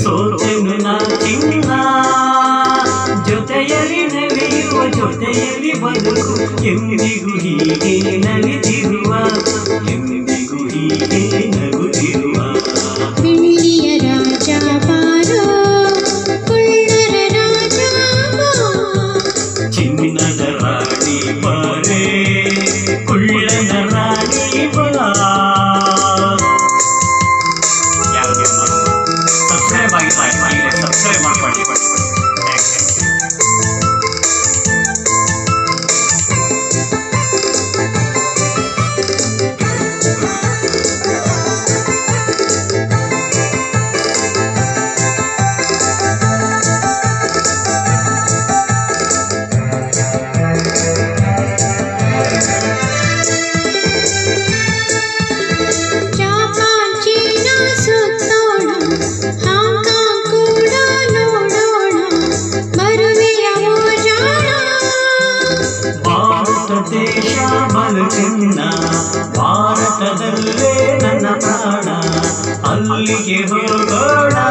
ಸೋತೆನು ನಾ ಚಿನ್ನ? ಜೊತೆಯಲ್ಲಿ ನಲಿಯುವ ಜೊತೆಯಲ್ಲಿ ಬದುಕು. ಎಂದಿಗೂ ಹೀಗೆ ನಲಿದಿರುವ ಎಂದಿಗೂ मल्लिके हो थोड़ा